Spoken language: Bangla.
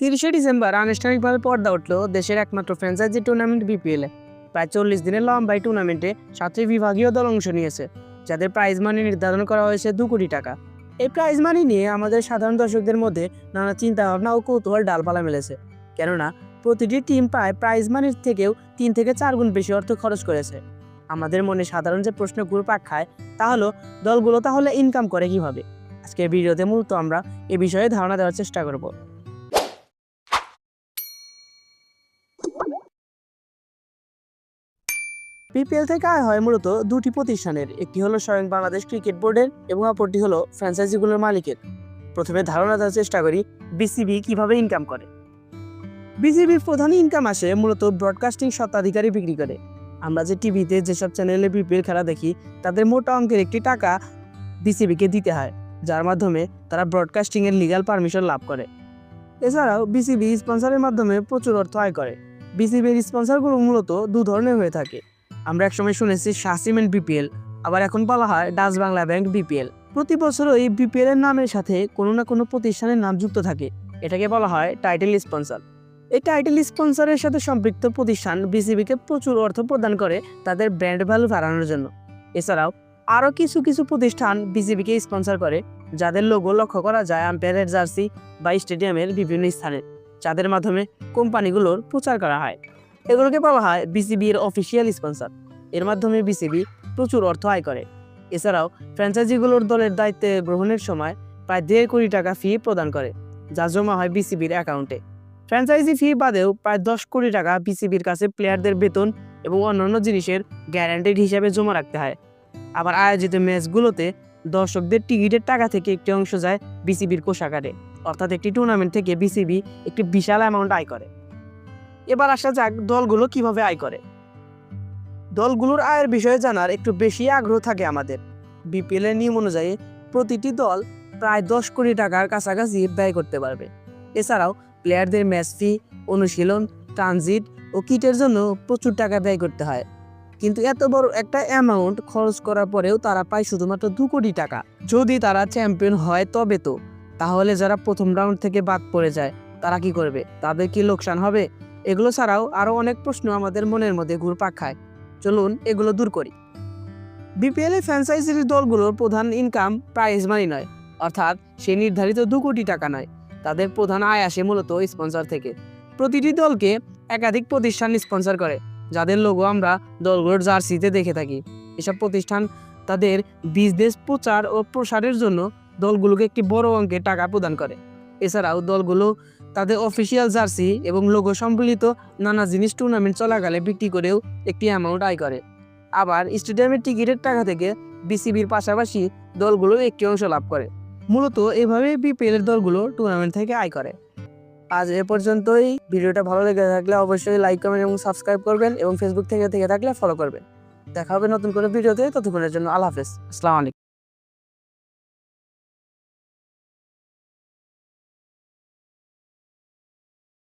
তিরিশে ডিসেম্বর আনুষ্ঠানিকভাবে পর্দা উঠল দেশের একমাত্র ফ্র্যাঞ্চাইজি টুর্নামেন্ট বিপিএল এ। প্রায় চল্লিশ দিনের লম্বা টুর্নামেন্টে সাতটি বিভাগীয় দল অংশ নিয়েছে, যাদের প্রাইজ মানি নির্ধারণ করা হয়েছে দু কোটি টাকা। এই প্রাইজ মানি নিয়ে আমাদের সাধারণ দর্শকদের মধ্যে নানা চিন্তা ভাবনা ও কৌতূহল ডালপালা মেলেছে। কেননা, প্রতিটি টিম প্রায় প্রাইজ মানির থেকেও তিন থেকে চার গুণ বেশি অর্থ খরচ করেছে। আমাদের মনে সাধারণ যে প্রশ্ন ঘুরপাক খায় তা হলো, দলগুলো তাহলে ইনকাম করে কীভাবে? আজকের ভিডিওতে মূলত আমরা এ বিষয়ে ধারণা দেওয়ার চেষ্টা করব। বিপিএল থেকে আয় হয় মূলত দুটি প্রতিষ্ঠানের। একটি হলো স্বয়ং বাংলাদেশ ক্রিকেট বোর্ডের এবং অপরটি হলো ফ্র্যাঞ্চাইজিগুলোর মালিকের। প্রথমে ধারণা দেওয়ার চেষ্টা করি বিসিবি কীভাবে ইনকাম করে। বিসিবির প্রধান ইনকাম আসে মূলত ব্রডকাস্টিং স্বত্বাধিকারী বিক্রি করে। আমরা যে টিভিতে যেসব চ্যানেলে বিপিএল খেলা দেখি, তাদের মোটা অঙ্কের একটি টাকা বিসিবিকে দিতে হয়, যার মাধ্যমে তারা ব্রডকাস্টিংয়ের লিগ্যাল পারমিশন লাভ করে। এছাড়াও বিসিবি স্পন্সরের মাধ্যমে প্রচুর অর্থ আয় করে। বিসিবির স্পন্সরগুলো মূলত দু ধরনের হয়ে থাকে। আমরা একসময় শুনেছি শাহ সিমেন্ট বিপিএল, আবার এখন বলা হয় ডাচ বাংলা ব্যাংক বিপিএল। প্রতি বছর এই বিপিএল এর নামের সাথে কোনো না কোনো প্রতিষ্ঠানের নাম যুক্ত থাকে। এটাকে বলা হয় টাইটেল স্পন্সর। এই টাইটেল স্পন্সরের সাথে সম্পৃক্ত প্রতিষ্ঠান বিসিবিকে প্রচুর অর্থ প্রদান করে তাদের ব্র্যান্ড ভ্যালু বাড়ানোর জন্য। এছাড়াও আরও কিছু কিছু প্রতিষ্ঠান বিসিবিকে স্পন্সর করে, যাদের লোগো লক্ষ্য করা যায় আম্পায়ারের জার্সি বা স্টেডিয়ামের বিভিন্ন স্থানে, যাদের মাধ্যমে কোম্পানিগুলোর প্রচার করা হয়। এগুলোকে বলা হয় বিসিবির অফিসিয়াল স্পন্সর এর মাধ্যমে বিসিবি প্রচুর অর্থ আয় করে। এছাড়াও ফ্র্যাঞ্চাইজিগুলোর দলের দায়িত্বে গ্রহণের সময় প্রায় দেড় কোটি টাকা ফি প্রদান করে, যা জমা হয় বিসিবির অ্যাকাউন্টে ফ্র্যাঞ্চাইজি ফি বাদেও প্রায় দশ কোটি টাকা বিসিবির কাছে প্লেয়ারদের বেতন এবং অন্যান্য জিনিসের গ্যারান্টেড হিসাবে জমা রাখতে হয়। আবার আয়োজিত ম্যাচগুলোতে দর্শকদের টিকিটের টাকা থেকে একটি অংশ যায় বিসিবির কোষাগারে, অর্থাৎ একটি টুর্নামেন্ট থেকে বিসিবি একটি বিশাল অ্যামাউন্ট আয় করে। এবার আসা যাক দলগুলো কীভাবে আয় করে। দলগুলোর আয়ের বিষয়ে জানার একটু বেশি আগ্রহ থাকে আমাদের। বিপিএল এর নিয়ম অনুযায়ী প্রতিটি দল প্রায় দশ কোটি টাকার কাছাকাছি ব্যয় করতে পারবে। এছাড়াও প্লেয়ারদের ম্যাচ ফি অনুশীলন ট্রানজিট ও কিটের জন্য প্রচুর টাকা ব্যয় করতে হয়। কিন্তু এত বড় একটা অ্যামাউন্ট খরচ করার পরেও তারা পায় শুধুমাত্র দু কোটি টাকা। যদি তারা চ্যাম্পিয়ন হয় তবে তো। তাহলে যারা প্রথম রাউন্ড থেকে বাদ পড়ে যায়, তারা কি করবে? তাদের কি লোকসান হবে? এগুলো ছাড়াও আরও অনেক প্রশ্ন আমাদের মনের মধ্যে ঘুরপাক খায়। চলুন এগুলো দূর করি। বিপিএল ফ্র্যাঞ্চাইজির দলগুলোর প্রধান ইনকাম প্রাইজ মানি নয়, অর্থাৎ সে নির্ধারিত দু কোটি টাকা নয়, তাদের প্রধান আয় আসে মূলত স্পন্সর থেকে। প্রতিটি দলকে একাধিক প্রতিষ্ঠান স্পন্সর করে, যাদের লোগো আমরা দলগুলোর জার্সিতে দেখে থাকি। এসব প্রতিষ্ঠান তাদের বিজনেস প্রচার ও প্রসারের জন্য দলগুলোকে একটি বড় অঙ্কের টাকা প্রদান করে। এছাড়াও দলগুলো তাদের অফিসিয়াল জার্সি এবং লোগো সম্বলিত নানা জিনিস টুর্নামেন্ট চলাকালে বিক্রি করেও একটি অ্যামাউন্ট আয় করে। আবার স্টেডিয়ামের টিকিটের টাকা থেকে বিসিবির পাশাপাশি দলগুলো একটি অংশ লাভ করে। মূলত এভাবে বিপিএল এর দলগুলো টুর্নামেন্ট থেকে আয় করে। আজ এ পর্যন্তই। ভিডিওটা ভালো লেগে থাকলে অবশ্যই লাইক কমেন্ট এবং সাবস্ক্রাইব করবেন এবং ফেসবুক থেকে থেকে থাকলে ফলো করবেন। দেখা হবে নতুন করে ভিডিওতে। ততক্ষণের জন্য আল্লাহ হাফেজ। আসসালামু আলাইকুম।